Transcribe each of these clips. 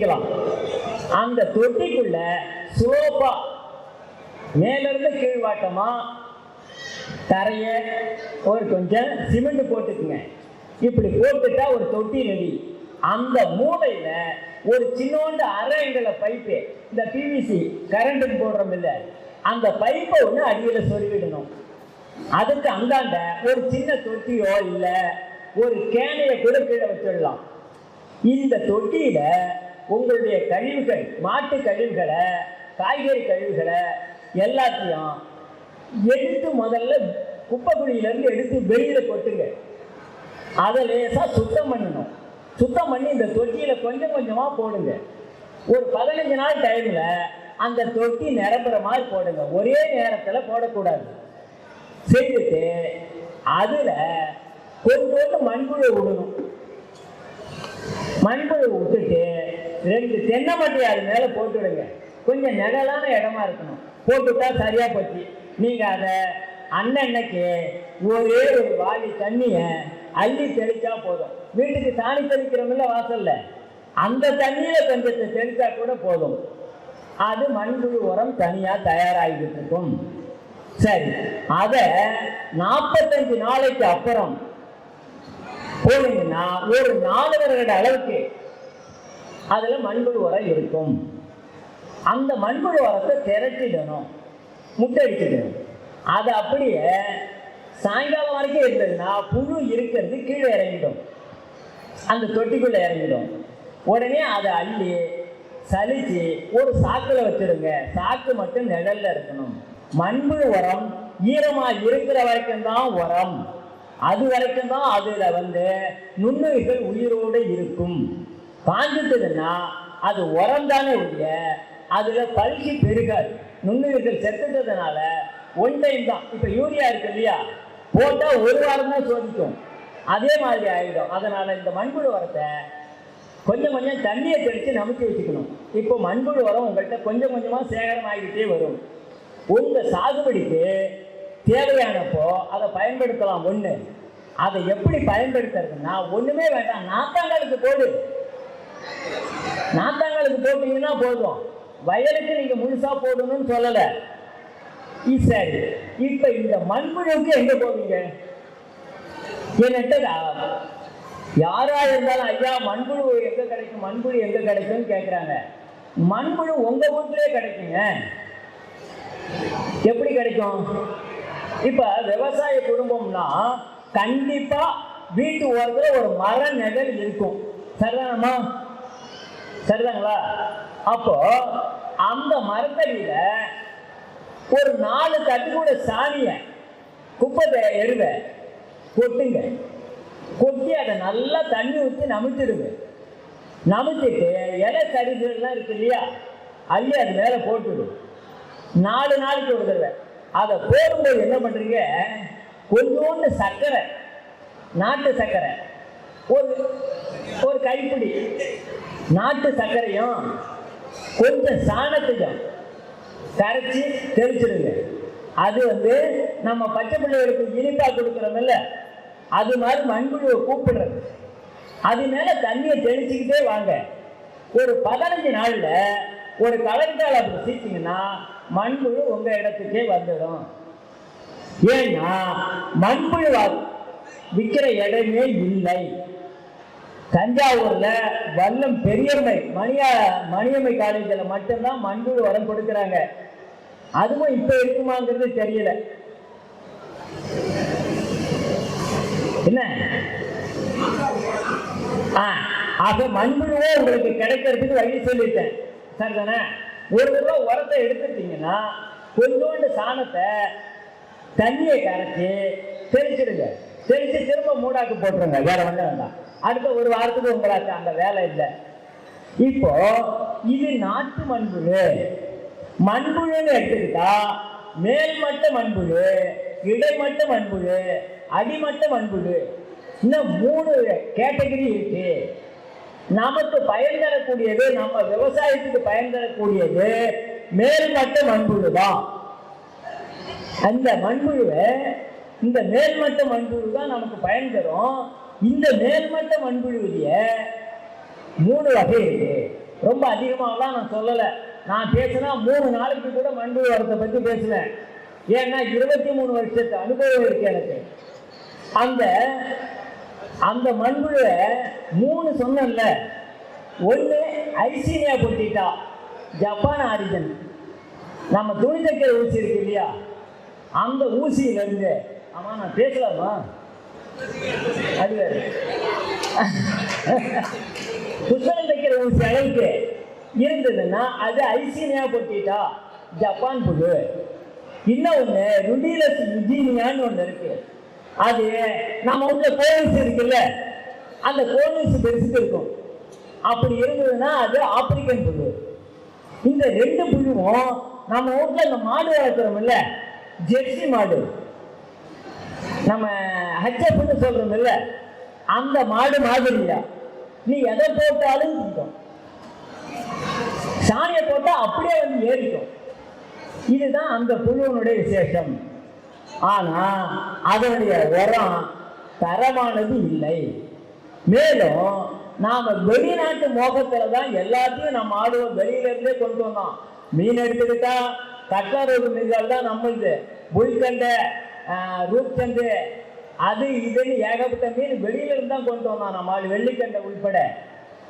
வச்சுக்கலாம் அந்த தொட்டிக்குள்ள ஸ்லோப்பா மேலிருந்து கீழ்வாட்டமா? தரைய ஒரு கொஞ்சம் சிமெண்ட் போட்டுக்குங்க. இப்படி போட்டுட்டா ஒரு தொட்டி ரெடி அந்த மூலையில ஒரு சின்னோண்டு அரைங்கல பைப்பு இந்த பிவிசி கரண்ட்டுக்கு போடுறோம் இல்ல அந்த பைப்பை ஒன்று அடியில் சொல்லிவிடணும் அதுக்கு அந்தாண்ட ஒரு சின்ன தொட்டியோ இல்ல ஒரு கேனையை கூட கீழே வச்சிடலாம். இந்த தொட்டியில உங்களுடைய கழிவுகள் மாட்டு கழிவுகளை காய்கறி கழிவுகளை எல்லாத்தையும் எடுத்து முதல்ல குப்பை எடுத்து வெளியில் கொட்டுங்க. அதை லேசாக சுத்தம் பண்ணணும். சுத்தம் பண்ணி இந்த தொட்டியில் கொஞ்சம் கொஞ்சமாக போடுங்க. ஒரு பதினஞ்சு நாள் டைமில் அந்த தொட்டி நிரம்புற மாதிரி போடுங்க. ஒரே நேரத்தில் போடக்கூடாது. செய்துட்டு அதில் கொஞ்சோண்டு மண்புழு விடணும் மண்புழு விட்டுட்டு ரெண்டு தென்னை மட்டை அது போட்டு விடுங்க கொஞ்சம் நிழலான இடமா இருக்கணும். போட்டுட்டா சரியாக போச்சு. நீங்கள் அதை அன்னன்னைக்கு ஒரே ஒரு வாளி தண்ணியை அள்ளி தெளிச்சா போதும். வீட்டுக்கு சாணி தெளிக்கிறோம்ல வாசல்ல. அந்த தண்ணியில கொஞ்சத்தை தெளிச்சா கூட போதும். அது மண்புழு உரம் தனியாக தயாராகிட்டு இருக்கும் சரி அதை நாற்பத்தஞ்சு நாளைக்கு அப்புறம் போனீங்கன்னா ஒரு நாலு வருட அளவுக்கு அதில் மண்புழு உரம் இருக்கும். அந்த மண்புழு உரத்தை திரட்டிடணும். முட்டை அடிச்சிடணும். அது அப்படியே சாயங்காலம் வரைக்கும் இருந்ததுன்னா புழு இருக்கிறது கீழே இறங்கிடும். அந்த தொட்டிக்குள்ளே இறங்கிடும். உடனே அதை அள்ளி சலிச்சு ஒரு சாக்கில் வச்சிருங்க சாக்கு மட்டும் நிழலில் இருக்கணும். மண்புழு உரம் ஈரமாக இருக்கிற வரைக்கும் தான் உரம். அது வரைக்கும் தான் அதில் வந்து நுண்ணுயிர்கள் உயிரோடு இருக்கும். காஞ்சிட்டதுன்னா அது உரம் தானே ஒழிய அதில் பல்கி பெருகாது. நுண்ணுயிர்கள் செத்துட்டதுனால ஒன் டைம் தான். இப்போ யூரியா இருக்கு இல்லையா? போட்டால் ஒரு வாரம் தான் சோதிக்கும். அதே மாதிரி ஆகிடும் அதனால் இந்த மண்புழு உரத்தை கொஞ்சம் கொஞ்சம் தண்ணியை தெளித்து நமக்கு வச்சுக்கணும். இப்போ மண்புழு உரம் உங்கள்கிட்ட கொஞ்சம் கொஞ்சமாக சேகரமாகிக்கிட்டே வரும். உங்கள் சாகுபடிக்கு தேவையானப்போ அதை பயன்படுத்தலாம். ஒன்று அதை எப்படி பயன்படுத்துறதுன்னா ஒன்றுமே வேண்டாம். நாத்தாங்களுக்கு போடு. நாத்தாங்களுக்கு போட்டீங்கன்னா போதும். வயலுக்கு நீங்கள் முழுசாக போடணும்னு சொல்லலை. சரி இப்போ இந்த மண்புழுக்கு எங்கே போவீங்க? என்னட்டா யாரா இருந்தாலும் ஐயா மண்புழு எங்க கிடைக்கும்? மண்புழு எங்க கிடைக்கும்னு கேக்குறாங்க. மண்புழு உங்க வீட்டிலே கிடைக்குங்க. எப்படி கிடைக்கும்? இப்ப விவசாய குடும்பம்னா கண்டிப்பா வீட்டு ஓரத்துல ஒரு மர நிழல் இருக்கும். சரிதானம்மா? சரிதாங்களா அப்போ அந்த மரத்தடியில ஒரு நாலு தட்டு கூட சாணிய குப்பத்தை எருவ கொட்டுங்க. கொட்டி அதை நல்லா தண்ணி ஊற்றி நமிச்சிடுங்க. நமிச்சிட்டு இலை கறிகள்லாம் இருக்கு இல்லையா? அள்ளி அது மேலே போட்டுடும் நாலு நாளைக்கு ஒரு தடவை. அதை போடும்போது என்ன பண்ணுறீங்க கொஞ்சோண்டு சர்க்கரை நாட்டு சர்க்கரை ஒரு ஒரு கைப்பிடி. நாட்டு சர்க்கரையும் கொஞ்சம் சாணத்தையும் கரைச்சி தெளிச்சிடுங்க. அது வந்து நம்ம பச்சை பிள்ளைகளுக்கு இனிப்பா கொடுக்குறோம்ல அது மாதிரி மண்புழுவை கூப்பிடுறது. அது மேல தண்ணியை தெளிச்சுக்கிட்டே வாங்க. ஒரு பதினஞ்சு நாள்ல ஒரு கலர்கால் அப்படி சீச்சிங்கன்னா மண்புழு உங்க இடத்துக்கே வந்துடும். ஏன்னா மண்புழு விற்கிற இடமே இல்லை. தஞ்சாவூர்ல வல்லம் பெரியம்மை மணியா மணியம்மை காலேஜில் மட்டும்தான் மண்புழு உரம் கொடுக்குறாங்க. அதுவும் இப்ப இருக்குமாங்கிறது தெரியல. என்ன? ஆ ஆக மண்புழுவோ உங்களுக்கு கிடைக்கிறதுக்கு வழி சொல்லிட்டேன். சரிதானே? ஒரு ரூபா உரத்தை எடுத்துட்டீங்கன்னா கொஞ்சோண்டு சாணத்தை தண்ணியை கரைச்சி தெளிச்சிடுங்க. தெளிச்சு திரும்ப மூடாக்கு போட்டுருங்க. வேற ஒன்றும் வேண்டாம் அடுத்த ஒரு வாரத்துக்கு உங்களாச்சு. அந்த வேலை இல்லை. இப்போ இது நாட்டு மண்புழு. மண்புழுன்னு எடுத்துக்கிட்டா மேல்மட்ட மண்புழு இடைமட்ட மண்புழு அடிமட்ட மண்புழு. இன்னும் மூணு கேட்டகரி இருக்கு. நமக்கு பயன் தரக்கூடியது நம்ம விவசாயத்துக்கு பயன் தரக்கூடியது மேல்மட்ட மண்புழு தான் அந்த மண்புழுவை இந்த மேல்மட்ட மண்புழு தான் நமக்கு பயன் தரும். இந்த மேல்மட்ட மண்புழுவிலேயே மூணு வகை இருக்கு. ரொம்ப அதிகமாகலாம் நான் சொல்லலை. நான் பேசினா மூணு நாளைக்கு கூட மண்புழு உரத்தை பற்றி பேசுவேன். ஏன்னா இருபத்தி மூணு வருஷத்து அனுபவம் இருக்கு எனக்கு. அந்த அந்த மண்புழுவை மூணு சொன்னேன்ல. ஒன்று ஐசீனியா பொட்டிட்டா ஜப்பான் ஆரிஜன் நம்ம துணி தைக்கிற ஊசி இருக்கு இல்லையா? அந்த ஊசியிலேருந்து ஆமாம் நான் பேசலாமா? அது வேறு புத்தகம் தைக்கிற ஒரு சிலைக்கு இருந்ததுன்னா அது ஐசீனியா பொட்டிட்டா ஜப்பான் புழு இன்னொன்று ருடிலஸ் யுஜீனியான்னு ஒன்று இருக்கு. அது நம்ம உள்ள கோவிஸ் இருக்குல்ல அந்த கோவிஸ் பெருசுக்கு இருக்கும். அப்படி இருந்ததுன்னா அது ஆப்பிரிக்கன் புழு இந்த ரெண்டு புழுவும் நம்ம வீட்டில் இந்த மாடு வளர்க்குறோம் இல்லை ஜெர்சி மாடு. நம்ம ஹச்சப்னு சொல்றோம் இல்ல அந்த மாடு மாதிரியா நீ எதை போட்டாலும் இருக்கும் சாணியை போட்டா அப்படியே வந்து ஏறிக்கும். இதுதான் அந்த புழுவனுடைய விசேஷம். ஆனா அதனுடைய உரம் தரமானது இல்லை. மேலும் நாம வெளிநாட்டு மோகத்துல தான் எல்லாத்தையும் நம்ம ஆடுவோம் வெளியில இருந்தே கொண்டு வந்தோம். மீன் எடுத்துக்கிட்டா கட்டாரோடு மீன்கள் தான் நம்மளுது. புல்கண்டை ரூப்சண்டு அது இதுன்னு ஏகப்பட்ட மீன் வெளியில இருந்து கொண்டு வந்தான் நம்ம வெள்ளிக்கண்டை உள்பட.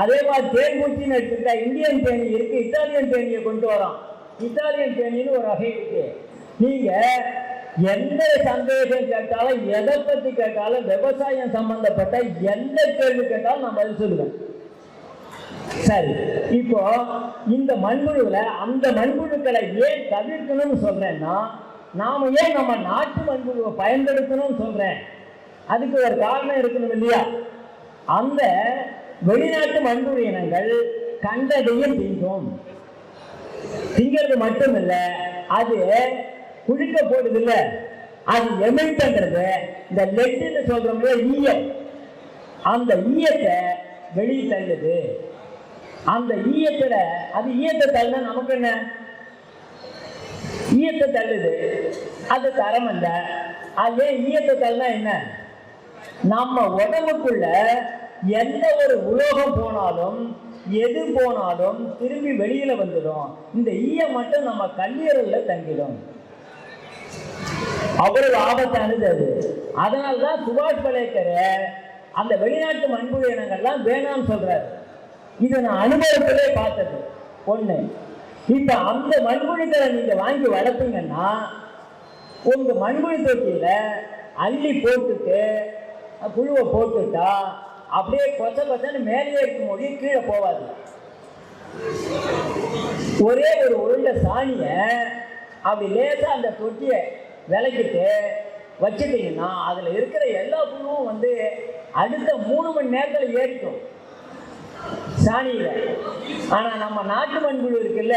அதே மாதிரி தேன் பூச்சின்னு எடுத்துக்கிட்டா இந்தியன் தேனி இருக்கு. இத்தாலியன் தேனியை கொண்டு வரோம் இத்தாலியன் தேனின்னு ஒரு வகை இருக்கு. நீங்க எந்த சந்தேகம் கேட்டாலும் எதை பத்தி கேட்டாலும் விவசாயம் சம்பந்தப்பட்ட எந்த கேள்வி கேட்டாலும் நான் பதில் சொல்லுவேன். சரி இப்போ இந்த மண்புழுவில் அந்த மண்புழுக்களை ஏன் தவிர்க்கணும்னு சொல்றேன்னா நாம ஏன் நம்ம நாட்டு மண்புழுவை பயன்படுத்தணும்னு சொல்றேன்? அதுக்கு ஒரு காரணம் இருக்கணும் இல்லையா? அந்த வெளிநாட்டு மண்புழு இனங்கள் கண்டதையும் திங்கும் திங்கிறது மட்டும் இல்லை அது குழிக்க போடுது இல்லை. அது எமிட் இந்த லெட்டுன்னு சொல்றோம்ல ஈயம். அந்த ஈயத்தை வெளியே தள்ளுது. அந்த ஈயத்துல அது ஈயத்தை தள்ளினா நமக்கு என்ன? ஈயத்தை தள்ளுது அது தரம் அல்ல. அது ஏன் ஈயத்தை தள்ளினா என்ன? நம்ம உடம்புக்குள்ள எந்த ஒரு உலோகம் போனாலும் எது போனாலும் திரும்பி வெளியில வந்துடும். இந்த ஈயம் மட்டும் நம்ம கல்லீரல்ல தங்கிடும். அவ்வளவு ஆபத்தானது அது. அதனால்தான் சுபாஷ் பலேக்கர் அந்த வெளிநாட்டு மண்புழு இனங்கள்லாம் வேணாம்னு சொல்றாரு. இதை நான் அனுபவத்திலே பார்த்தது. ஒன்று இப்ப அந்த மண்புழுக்களை நீங்க வாங்கி வளர்த்தீங்கன்னா உங்க மண்புழு தொட்டியில அள்ளி போட்டுட்டு புழுவை போட்டுட்டா அப்படியே கொச்ச கொச்சன்னு மேலே இருக்கும் போது கீழே போகாது ஒரே ஒரு உருண்டை சாணியை அப்படி லேசா அந்த தொட்டியை விளக்கிட்டு வச்சுட்டீங்கன்னா அதில் இருக்கிற எல்லா புழுவும் வந்து அடுத்த மூணு மணி நேரத்தில் ஏறிக்கும். சாணியில். ஆனால் நம்ம நாட்டு மண்புழு இருக்குல்ல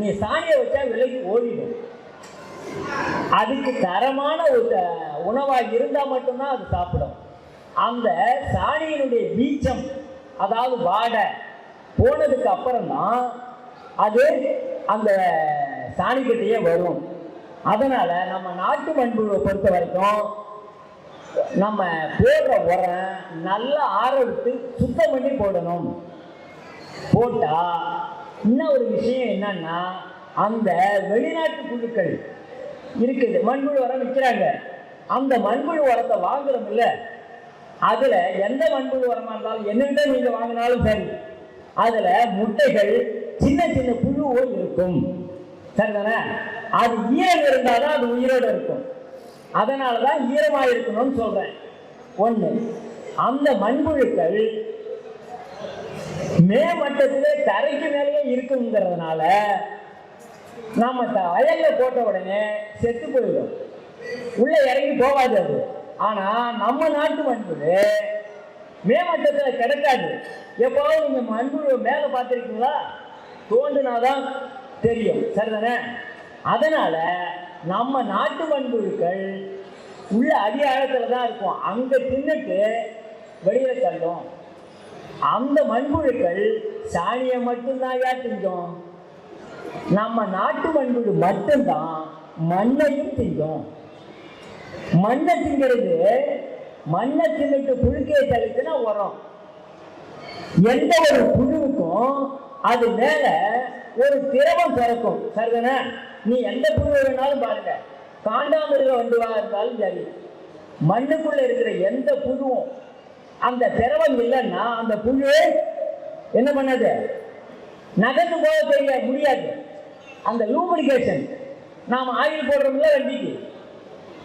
நீ சாணியை வச்சா விலைக்கு ஓடிடும். அதுக்கு தரமான ஒரு உணவாக இருந்தால் மட்டும்தான் அது சாப்பிடும். அந்த சாணியினுடைய வீச்சம் அதாவது வாடை போனதுக்கு அப்புறம் தான் அது அந்த சாணிக்கிட்டேயே வரும். அதனால நம்ம நாட்டு மண்புழுவை பொறுத்த வரைக்கும் நம்ம போடுற உரம் நல்லா ஆற விட்டு சுத்தம் பண்ணி போடணும். போட்டா இன்னும் ஒரு விஷயம் என்னன்னா அந்த வெளிநாட்டு குழுக்கள் இருக்குது. மண்புழு உரம் விற்கிறாங்க அந்த மண்புழு உரத்தை வாங்குறோம் இல்லை அதில் எந்த மண்புழு உரமாக இருந்தாலும் என்னென்ன நீங்கள் வாங்கினாலும் சரி அதில் முட்டைகள் சின்ன சின்ன புழுவோ இருக்கும். சரிதானே? அது ஈரம் இருந்தாதான் அது உயிரோட இருக்கும். அதனால தான் ஈரமாக இருக்கணும்னு சொல்கிறேன் ஒன்று அந்த மண்புழுக்கள் மேமட்டத்திலே தரைக்கு மேலேயே இருக்குங்கிறதுனால நம்ம த- போட்ட உடனே செத்து போயிடும். உள்ள இறங்கி போகாது அது. ஆனா நம்ம நாட்டு மண்புழு மேமட்டத்தில் கிடைக்காது. எப்போதும் நீங்க மண்புழு மேல பார்த்துருக்கீங்களா? தோண்டுனாதான் தெரியும். சரிதானே? அதனால நம்ம நாட்டு மண்புழுக்கள் உள்ள அதிகாரத்தில் தான் இருக்கும். அங்கே தின்னுட்டு வெளியே தள்ளும். அந்த மண்புழுக்கள் சாணியை மட்டும்தான் ஏன் திங்கும் நம்ம நாட்டு மண்புழு மட்டும்தான் மண்ணையும் திங்கும் மண்ணை திங்கிறது மண்ணை தின்னுட்டு புழுக்கையை தள்ளிச்சுன்னா உரம். எந்த ஒரு புழுவுக்கும் அது மேல ஒரு திரவம் பிறக்கும். சரிதானே? நீ எந்த புழு வேணாலும் பாருங்க. காண்டாமிருக வண்டுவா இருந்தாலும் சரி. மண்ணுக்குள்ள இருக்கிற எந்த புழுவும் அந்த திரவம் இல்லைன்னா அந்த புழு என்ன பண்ணது? நகர்ந்து போக தெரிய முடியாது. அந்த லூபிரிகேஷன் நாம் ஆயில் போடுறோம்ல வண்டிக்கு.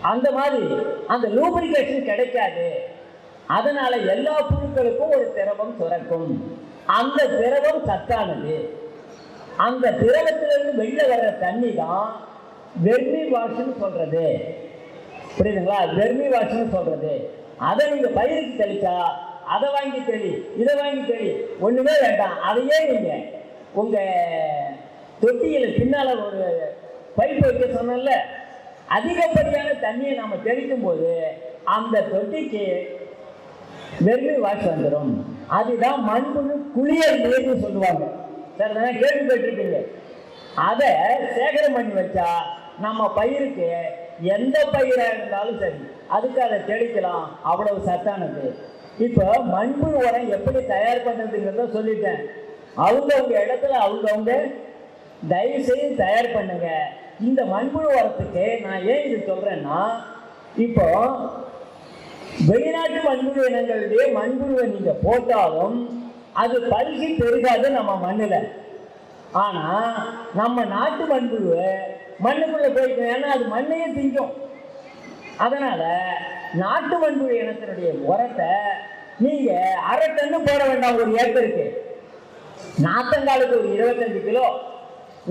அந்த மாதிரி அந்த லூபிரிகேஷன் கிடைக்காது. அதனால எல்லா புழுக்களுக்கும் ஒரு திரவம் சுரக்கும். அந்த திரவம் சத்தானது. அந்த திரவத்திலிருந்து வெளில வர்ற தண்ணி தான் வெர்மி வாஷ்னு சொல்றது. புரியுதுங்களா? வெர்மி வாஷ்னு சொல்றது. அதை நீங்க பயிருக்கு தெளிச்சா அதை வாங்கி தெளி இதை வாங்கி தெளி. ஒண்ணுமே வேண்டாம். அதையே நீங்க உங்க தொட்டியில பின்னால ஒரு பைப் வைக்க சொன்னல அதிகப்படியான தண்ணியை நாம தெளிக்கும் போது அந்த தொட்டிக்கு வெர்மி வாஷ் வந்துடும் அதுதான் மண்புழு குளியல் நீர்னு சொல்லுவாங்க. சார் கேள்விப்பட்டிருப்பீங்க அதை சேகரம் பண்ணி வச்சா நம்ம பயிருக்கு எந்த பயிராக இருந்தாலும் சரி அதுக்கு அதை தெளிக்கலாம். அவ்வளவு சத்தானது. இப்போ மண்புழு உரம் எப்படி தயார் பண்ணுறதுங்கிறத சொல்லிட்டேன். அவங்கவுங்க இடத்துல அவங்கவுங்க தயவு செய்து தயார் பண்ணுங்க. இந்த மண்புழு உரத்துக்கு நான் ஏன் இது சொல்கிறேன்னா இப்போ வெளிநாட்டு மண்புழு இனங்களுடைய மண்புழுவை நீங்க போட்டாலும் அது பல்கி பெருகாது நம்ம மண்ணில். ஆனால் நம்ம நாட்டு மண்புழு மண்ணுக்குள்ள போயிட்டு ஏன்னா அது மண்ணையே திங்கும். அதனால நாட்டு மண்புழு இனத்தினுடைய உரத்தை நீங்க அரை டன்னு போட வேண்டாம். ஒரு ஏக்கருக்கு நாத்தங்காலுக்கு ஒரு இருபத்தஞ்சு கிலோ.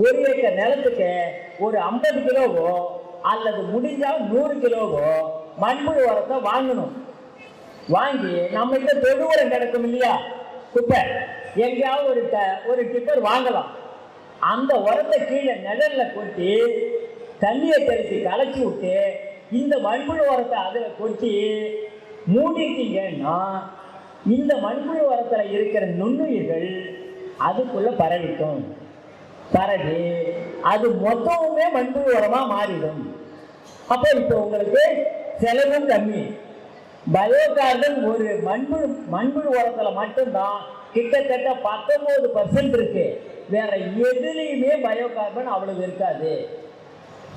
ஒரு ஏக்கர் நிலத்துக்கு ஒரு ஐம்பது கிலோவோ அல்லது முடிஞ்சால் நூறு கிலோவோ மண்புழு உரத்தை வாங்கணும். வாங்கி நம்மகிட்ட தொழு உரம் கிடைக்கும் இல்லையா? குப்பை. எங்கேயாவது ஒரு ட- ஒரு டிப்பர் வாங்கலாம். அந்த உரத்தை கீழே நிழலில் கொட்டி தண்ணியை தெளித்து கலக்கி விட்டு இந்த மண்புழு உரத்தை அதில் கொட்டி மூடிட்டீங்கன்னா இந்த மண்புழு உரத்தில் இருக்கிற நுண்ணுயிர்கள் அதுக்குள்ளே பரவிக்கும். பரவி அது மொத்தமுமே மண்புழு உரமாக மாறிடும். அப்போ இப்போ உங்களுக்கு செலவும் கம்மி. பயோகார்பன் ஒரு மண்புழு மண்புழு உரத்துல மட்டும்தான் கிட்டத்தட்ட பத்தொன்பது பர்சன்ட் இருக்கு. வேற எதுலேயுமே பயோகார்பன் அவ்வளவு இருக்காது.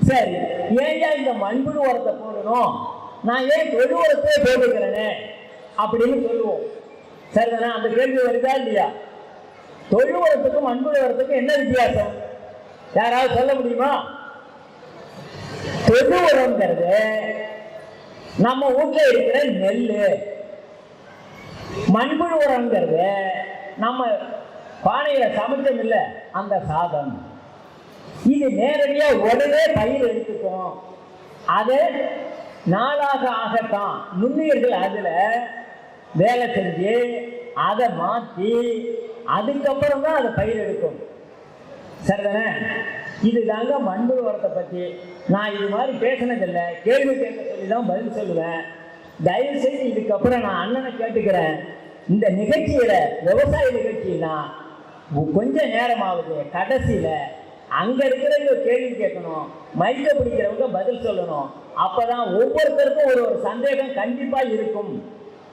சரி ஏன்யா இந்த மண்புழு உரத்தை போடணும்? நான் ஏன் தொழு உரத்தையே போட்டுக்கிறேனே? அப்படின்னு சொல்லுவோம். சரிதானே? அந்த கேள்வி வருதா இல்லையா? தொழு உரத்துக்கும் மண்புழு உரத்துக்கும் என்ன வித்தியாசம்? யாராவது சொல்ல முடியுமா? தொழு உரங்கிறது நம்ம வீட்ல இருக்கிற நெல் மண்புழு உரங்கிறது நம்ம பானையில சமைச்சம் இல்ல அந்த சாதம். இது நேரடியா உடனே பயிர் எடுத்துக்கும். அது நாளாக ஆகத்தான். நுண்ணுயிர்கள் அதுல வேலை செஞ்சு அதை மாற்றி அதுக்கப்புறம் தான் அதை பயிர் எடுக்கும். சரிதானே? இதுதாங்க மண்புழு உரத்தை பற்றி நான் இது மாதிரி பேசினதில்லை. கேள்வி கேட்க சொல்லி தான் பதில் சொல்லுவேன். தயவு செய்து இதுக்கப்புறம் நான் அண்ணனை கேட்டுக்கிறேன். இந்த நிகழ்ச்சியில விவசாய நிகழ்ச்சினா கொஞ்ச நேரமாவது கடைசியில அங்க இருக்கிறவங்க கேள்வி கேட்கணும். மைக்க பிடிக்கிறவங்க பதில் சொல்லணும். அப்பதான் ஒவ்வொருத்தருக்கும் ஒரு ஒரு சந்தேகம் கண்டிப்பா இருக்கும்.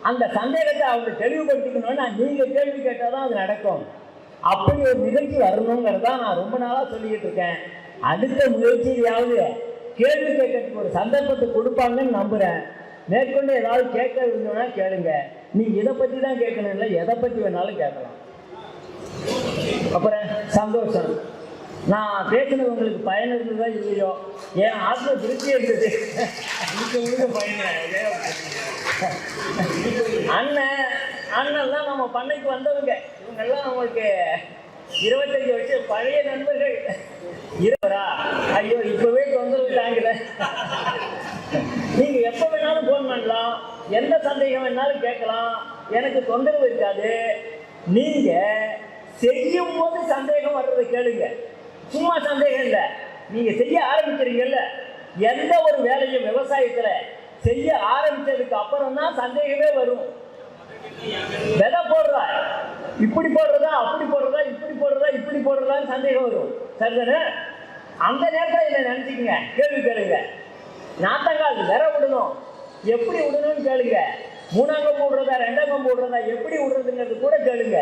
அந்த சந்தேகத்தை அவங்க தெளிவுபடுத்திக்கணும்னா நீங்க கேள்வி கேட்டாதான் அது நடக்கும். அப்படி ஒரு நிகழ்ச்சி வரணுங்கிறதா நான் ரொம்ப நாளா சொல்லிக்கிட்டு இருக்கேன். அடுத்த முயற்சியாவது கேள்வி கேட்கறதுக்கு ஒரு சந்தர்ப்பத்தை கொடுப்பாங்கன்னு நம்புறேன். மேற்கொண்டு ஏதாவது கேட்க விரும்பினா கேளுங்க. நீ இதை பத்தி தான் கேட்கணும் இல்லை எதை பத்தி வேணாலும் கேட்கலாம். அப்புறம் சந்தோஷம். நான் பேசினது உங்களுக்கு பயன் இருந்ததா இல்லையோ? என் ஆத்ம திருப்தி இருந்தது. அண்ணன் அண்ணன் தான் நம்ம பண்ணைக்கு வந்தவங்க. இவங்கெல்லாம் நம்மளுக்கு இருபத்தஞ்சு வருஷம் பழைய நண்பர்கள். இருவரா? ஐயோ இப்பவே தொந்தரவு தாங்கல. நீங்க எப்ப வேணாலும் ஃபோன் பண்ணலாம். எந்த சந்தேகம் வேணாலும் கேட்கலாம். எனக்கு தொந்தரவு இருக்காது. நீங்க செய்யும் போது சந்தேகம் வர்றதை கேளுங்க. சும்மா சந்தேகம் இல்லை. நீங்க செய்ய ஆரம்பிக்கிறீங்கல்ல. எந்த ஒரு வேலையும் விவசாயத்துல செய்ய ஆரம்பிச்சதுக்கு அப்புறம் தான் சந்தேகமே வரும். விதை போடுறா. இப்படி போடுறதா அப்படி போடுறதா இப்படி போடுறதா இப்படி போடுறதான்னு சந்தேகம் வரும். சரிதானே அந்த நேரத்தில் என்ன நினச்சிக்கங்க. கேள்வி கேளுங்க. நாத்தங்கால் விர விடணும். எப்படி விடணும்னு கேளுங்க. மூணாங்கம் போடுறதா ரெண்டாங்கம் போடுறதா எப்படி விடுறதுங்கிறது கூட கேளுங்க.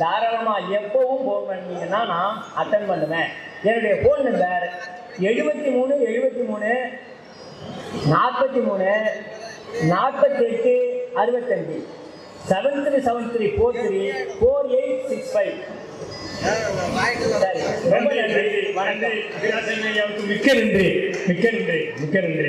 தாராளமாக எப்போவும் ஃபோன் பண்ணீங்கன்னா நான் அட்டன் பண்ணுவேன். என்னுடைய ஃபோன் நம்பர் எழுபத்தி மூணு எழுபத்தி மூணு நாற்பத்தி மூணு நாற்பத்தி எட்டு அறுபத்தஞ்சு. Seven three seven three four three four eight six five ரொம்ப நன்றி. மிக்க நன்றி. மிக்க நன்றி. மிக்க நன்றி.